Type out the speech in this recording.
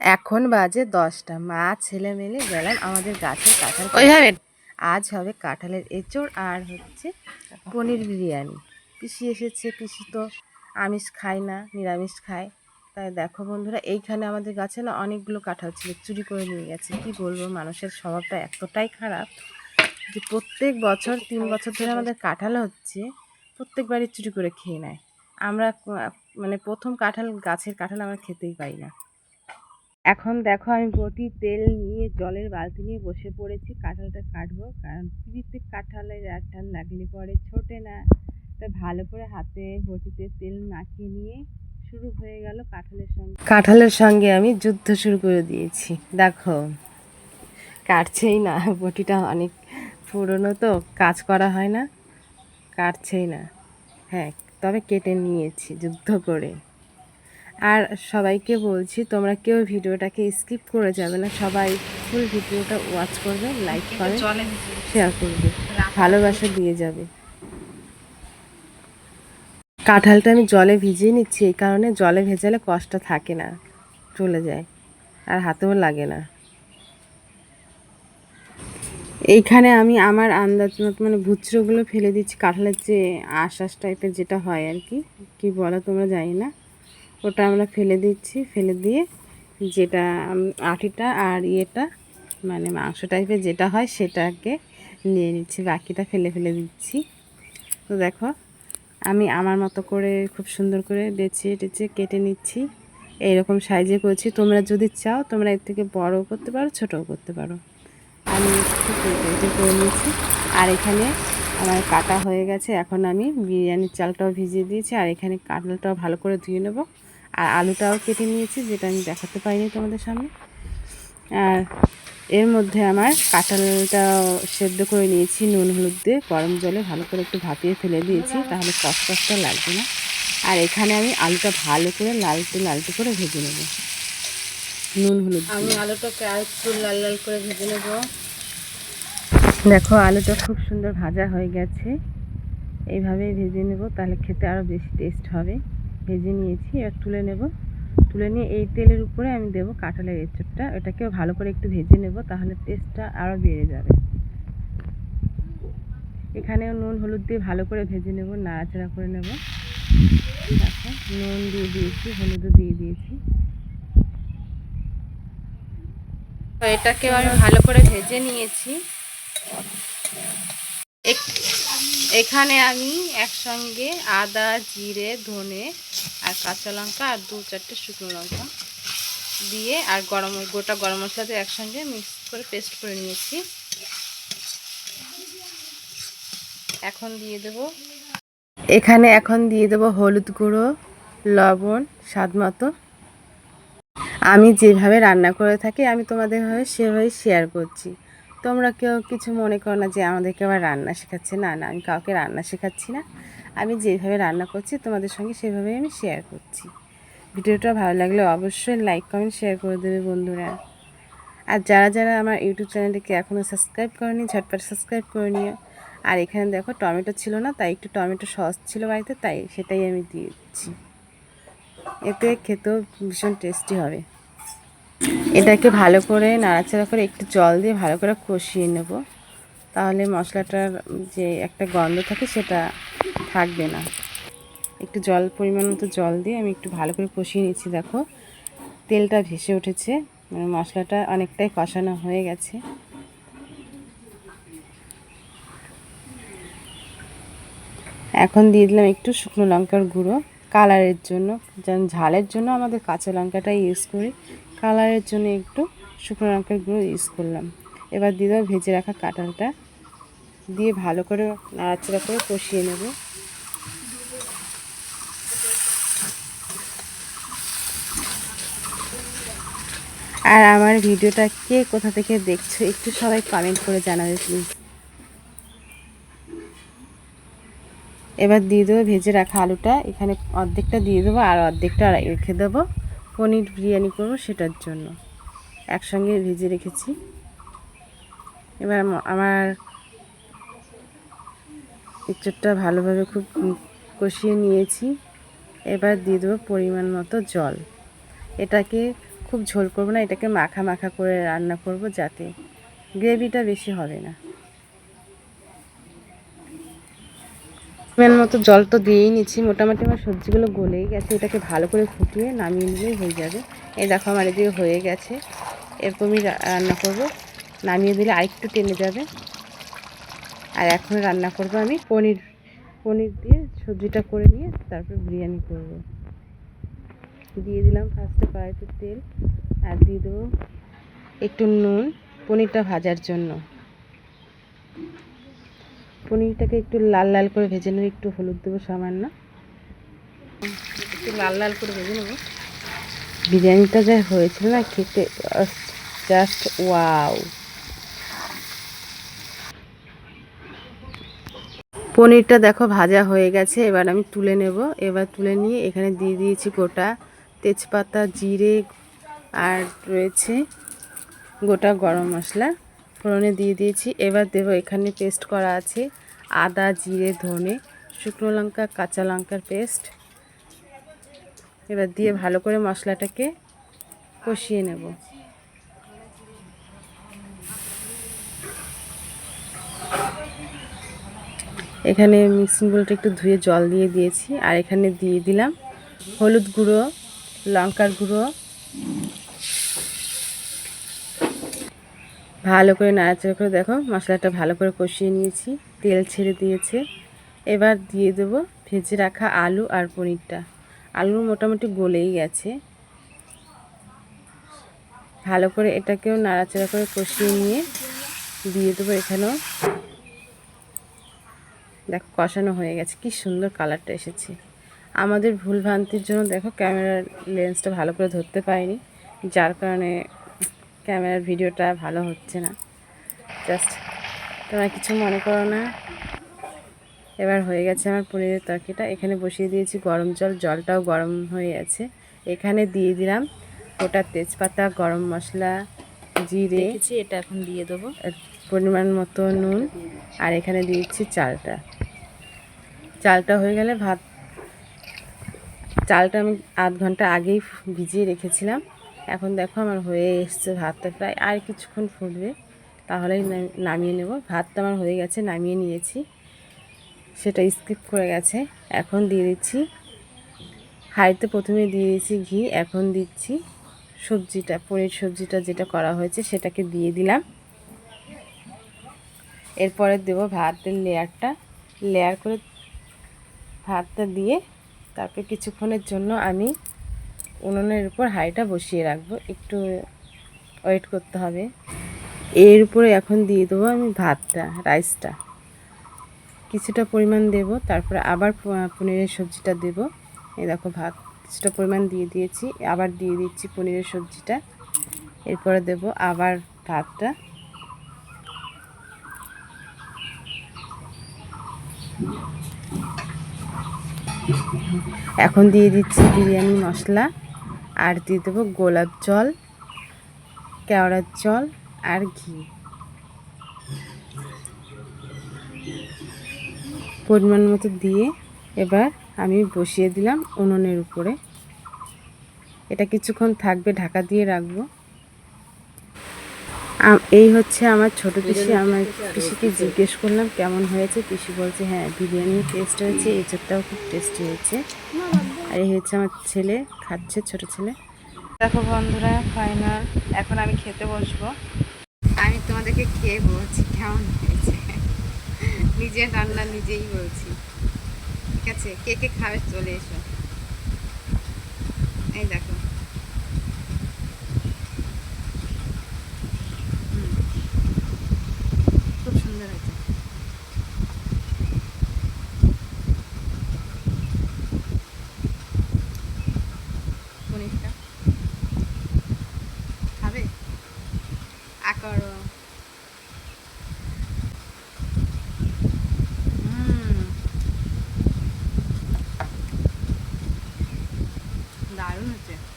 এখন বাজে দশটা। মা ছেলে মেলে গেলাম আমাদের গাছের কাঁঠাল ওইভাবে আজ হবে কাঁঠালের এঁচড় আর হচ্ছে পনির বিরিয়ানি। পিসি এসেছে পিসি তো আমিষ খায় না নিরামিষ খায়। তাই দেখো বন্ধুরা এইখানে আমাদের গাছে না অনেকগুলো কাঁঠাল ছিল চুরি করে নিয়ে গেছে। কি বলব মানুষের স্বভাবটা এতটাই খারাপ যে প্রত্যেক বছর তিন বছর ধরে আমাদের কাঁঠাল হচ্ছে প্রত্যেকবারই চুরি করে খেয়ে নেয়। আমরা মানে প্রথম কাঁঠাল গাছের কাঁঠাল আমরা খেতেই পাই না। এখন দেখো আমি বটি, তেল নিয়ে, জলের বালতি নিয়ে বসে পড়েছি। কাঁঠালটা কাটবো, কারণ পিড়িতে কাঁঠালের আঠাল লাগলে পরে ছোটে না। তা ভালো করে হাতে বটিতে তেল মাখিয়ে নিয়ে শুরু হয়ে গেল কাঁঠালের সঙ্গে। কাঁঠালের সঙ্গে আমি যুদ্ধ শুরু করে দিয়েছি। দেখো, কাটছেই না। বটিটা অনেক পুরনো তো, কাজ করা হয় না। কাটছেই না। হ্যাঁ তবে কেটে নিয়েছি যুদ্ধ করে। আর সবাইকে বলছি তোমরা কেউ ভিডিওটাকে স্কিপ করে যাবে না। সবাই ফুল ভিডিওটা ওয়াচ করবে লাইক করবে শেয়ার করবে। ভালোবাসা দিয়ে যাবে। কাঁঠালটা আমি জলে ভিজিয়ে নিচ্ছি এই কারণে জলে ভেজালে কষ্ট থাকে না চলে যায় আর হাতেও লাগে না। এইখানে আমি আমার আন্দাজ মতো মানে ভুচরোগুলো ফেলে দিচ্ছি কাঁঠালের যে আশ্বাস টাইপের যেটা হয় আর কি কী বলো তোমরা জানি না। ওটা আমরা ফেলে দিচ্ছি, ফেলে দিয়ে যেটা আটিটা আর ইয়েটা মানে মাংস টাইপের যেটা হয় সেটাকে নিয়ে নিচ্ছি, বাকিটা ফেলে ফেলে দিচ্ছি। তো দেখো, আমি আমার মতো করে খুব সুন্দর করে বেছে টেছে কেটে নিচ্ছি। এইরকম সাইজে করেছি, তোমরা যদি চাও তোমরা এর থেকে বড়ও করতে পারো, ছোটও করতে পারো। আমি কেটে করে নিয়েছি আর এখানে আমার কাটা হয়ে গেছে, এখন আমি বিরিয়ানির চালটাও ভিজিয়ে দিয়েছি, আর এখানে কাঁঠালটাও ভালো করে ধুয়ে নেব। আর আলুটাও কেটে নিয়েছি যেটা আমি দেখাতে পারিনি তোমাদের সামনে। আর এর মধ্যে আমার কাঁঠালটাও সেদ্ধ করে নিয়েছি নুন হলুদ দিয়ে গরম জলে ভালো করে একটু ভাপিয়ে ফেলে দিয়েছি তাহলে কষ্টটা লাগবে না। আর এখানে আমি আলুটা ভালো করে লালটে লালটে করে ভেজে নেব। নুন হলুদ। আমি আলুটাকে আর একটু লাল লাল করে ভেজে নেব। দেখো আলুটা খুব সুন্দর ভাজা হয়ে গেছে। এইভাবেই ভেজে নেব তাহলে খেতে আরও বেশি টেস্ট হবে। ভেজে নিয়েছি, এবার তুলে নেব। তুলে নিয়ে এই তেলের উপরে আমি দেবো কাঁঠালের এঁচড়টা। এটাকেও ভালো করে একটু ভেজে নেব, তাহলে টেস্টটা আরও বেড়ে যাবে। এখানেও নুন, হলুদ দিয়ে ভালো করে ভেজে নেব, নাড়াচাড়া করে নেব। নুন দিয়ে দিয়েছি, হলুদও দিয়ে দিয়েছি। এটাকেও আমি ভালো করে ভেজে নিয়েছি। এখানে আমি একসঙ্গে আদা, জিরে, ধনে আর কাঁচা লঙ্কা আর দু চারটে শুকনো লঙ্কা দিয়ে আর গরম গোটা গরম মশলা দিয়ে একসঙ্গে মিক্স করে পেস্ট করে নিয়েছি। এখন দিয়ে দেবো। এখানে এখন দিয়ে দেবো হলুদ গুঁড়ো, লবণ, স্বাদ মতো। আমি যেভাবে রান্না করে থাকি, আমি তোমাদের ভাবে সেভাবেই শেয়ার করছি। তোমরা কেউ কিছু মনে করো না যে আমাদেরকে আবার রান্না শেখাচ্ছে? না না, আমি কাউকে রান্না শেখাচ্ছি না। আমি যেভাবে রান্না করছি, তোমাদের সঙ্গে সেভাবেই আমি শেয়ার করছি। ভিডিওটা ভালো লাগলে অবশ্যই লাইক কমেন্ট শেয়ার করে দেবে বন্ধুরা। আর যারা যারা আমার ইউটিউব চ্যানেলটিকে এখনও সাবস্ক্রাইব করেনি, ঝটপট সাবস্ক্রাইব করে নিও। আর এখানে দেখো টমেটো ছিল না, তাই একটু টমেটো সস ছিল বাড়িতে, তাই সেটাই আমি দিয়ে দিচ্ছি। এতে খেতেও ভীষণ টেস্টি হবে। এটাকে ভালো করে নাড়াচাড়া করে একটু জল দিয়ে ভালো করে কষিয়ে নেব। তাহলে মশলাটার যে একটা গন্ধ থাকে সেটা থাকবে না। একটু জল, পরিমাণ মতো জল দিয়ে আমি একটু ভালো করে কষিয়ে নিচ্ছি, দেখো। তেলটা ভেসে উঠেছে মানে মশলাটা অনেকটাই কষানো হয়ে গেছে। এখন দিয়ে দিলাম একটু শুকনো লঙ্কার গুঁড়ো। কালারের জন্য যেমন ঝালের জন্য আমাদের কাঁচা লঙ্কাটা ইউজ করি। কালারের জন্য একটু শুকনো লঙ্কার গুঁড়ো ইউজ করলাম। এবার দিয়ে দেবো ভেজে রাখা কাঁঠালটা। দিয়ে ভালো করে নাড়াচাড়া করে কষিয়ে নেব। আর আমার ভিডিওটা কে কোথা থেকে দেখছ, একটু সবাই কমেন্ট করে জানাবে প্লিজ এবার দিয়ে দেবো ভেজে রাখা আলুটা। এখানে অর্ধেকটা দিয়ে দেবো আর অর্ধেকটা রেখে দেবো। পনির বিরিয়ানি করব সেটার জন্য। একসঙ্গে ভেজে রেখেছি। এবার আমার ইঁচড়টা ভালোভাবে খুব কষিয়ে নিয়েছি। এবার দিয়ে দেবো পরিমাণ মতো জল। এটাকে খুব ঝোল করব না, এটাকে মাখা মাখা করে রান্না করব যাতে গ্রেভিটা বেশি হবে না। মেন মতো জল তো দিয়েই নিচ্ছি। মোটামুটি আমার সবজিগুলো গলেই গেছে। এটাকে ভালো করে ফুটিয়ে নামিয়ে নিলেই হয়ে যাবে। এই দেখো, আমার এদিকে হয়ে গেছে। এরকমই রান্না করব। নামিয়ে দিলে আরেকটু টেনে যাবে। আর এখন রান্না করব আমি পনির পনির দিয়ে সবজিটা করে নিয়ে তারপর বিরিয়ানি করব। দিয়ে দিলাম ফার্স্টে কড়াইতে তেল আর দিয়ে দেবো একটু নুন। পনিরটা ভাজার জন্য। পনিরটাকে একটু লাল লাল করে ভেজে নেব, একটু হলুদ দেবো সামান্য। একটু লাল লাল করে ভেজে নেব। বিরিয়ানিটা যা হয়েছিল না, খেতে জাস্ট ওয়াও পনিরটা দেখো ভাজা হয়ে গেছে, এবার আমি তুলে নেব। এবার তুলে নিয়ে এখানে দিয়ে দিয়েছি গোটা তেজপাতা, জিরে, আর রয়েছে গোটা গরম মশলা। ফোড়নে দিয়ে দিয়েছি। এবার দেবো এখানে পেস্ট করা আছে আদা, জিরে, ধনে, শুকনো লঙ্কা, কাঁচা লঙ্কার পেস্ট এবার দিয়ে ভালো করে মশলাটাকে কষিয়ে নেব। এখানে মিক্সিং বোলটা একটু ধুয়ে জল দিয়ে দিয়েছি। আর এখানে দিয়ে দিলাম হলুদ গুঁড়ো, লঙ্কার গুঁড়ো ভালো করে নাড়াচাড়া করে দেখো, মশলাটা ভালো করে কষিয়ে নিয়েছি, তেল ছেড়ে দিয়েছে। এবার দিয়ে দেবো ভেজে রাখা আলু আর পনিরটা। আলু মোটামুটি গলেই গেছে। ভালো করে এটাকেও নাড়াচাড়া করে কষিয়ে নিয়ে দিয়ে দেবো এখানেও। দেখো, কষানো হয়ে গেছে। কি সুন্দর কালারটা এসেছে। আমাদের ভুলভ্রান্তির জন্য দেখো, ক্যামেরার লেন্সটা ভালো করে ধরতে পারিনি, যার কারণে ক্যামেরার ভিডিওটা ভালো হচ্ছে না। জাস্ট তোমরা কিছু মনে করো না। এবার হয়ে গেছে আমার পনিরের তরকারিটা। এখানে বসিয়ে দিয়েছি গরম জল জলটাও গরম হয়ে আছে এখানে দিয়ে দিলাম গোটা তেজপাতা গরম মশলা জিরে এটা এখন দিয়ে দেবো। পরিমাণ মতো নুন আর এখানে দিয়েছি চালটা। চালটা হয়ে গেলে ভাত চালটা আমি আধ ঘণ্টা আগেই ভিজিয়ে রেখেছিলাম। এখন দেখো আমার হয়ে এসছে ভাতটা প্রায় আর কিছুক্ষণ ফুটবে, তাহলেই নামিয়ে নেব। ভাতটা আমার হয়ে গেছে, নামিয়ে নিয়েছি। সেটা স্কিপ করে গেছে। এখন দিয়ে দিচ্ছি। হাঁড়িতে প্রথমে দিয়ে দিয়েছি ঘি, এখন দিচ্ছি সবজিটা, পনির সবজিটা যেটা করা হয়েছে সেটাকে দিয়ে দিলাম। এরপরে দেবো ভাতের লেয়ারটা। লেয়ার করে ভাতটা দিয়ে তারপর কিছুক্ষণের জন্য আমি উনুনের উপর হাঁড়িটা বসিয়ে রাখব। একটু ওয়েট করতে হবে। এর উপরে এখন দিয়ে দেবো আমি ভাতটা রাইসটা কিছুটা পরিমাণ দেব, তারপরে আবার পনিরের সবজিটা দেব। এই দেখো ভাত, কিছুটা পরিমাণ দিয়ে দিয়েছি। আবার দিয়ে দিচ্ছি পনিরের সবজিটা। এরপরে দেব আবার ভাতটা। এখন দিয়ে দিচ্ছি বিরিয়ানি মশলা। আর দিয়ে দেবো গোলাপ জল কেওড়ার জল আর ঘি। পরিমাণ মতো দিয়ে এবার আমি বসিয়ে দিলাম উনুনের উপরে। এটা কিছুক্ষণ থাকবে ঢাকা দিয়ে রাখব। এই হচ্ছে আমার ছোট পিসি। আমার পিসিকে জিজ্ঞেস করলাম কেমন হয়েছে? পিসি বলছে হ্যাঁ বিরিয়ানির টেস্ট হয়েছে এঁচড়টাও খুব টেস্টি হয়েছে। আর এই হচ্ছে আমার ছেলে, খাচ্ছে ছোট ছেলে। দেখো বন্ধুরা ফাইনাল এখন আমি খেতে বসবো। আমি তোমাদেরকে খেয়ে বলছি, কেমন হয়েছে? নিজে রান্না নিজেই বলছি। ঠিক আছে? কে কে খাবে চলে এসো। এই দেখো। 밀가루. 음. 나 알았지?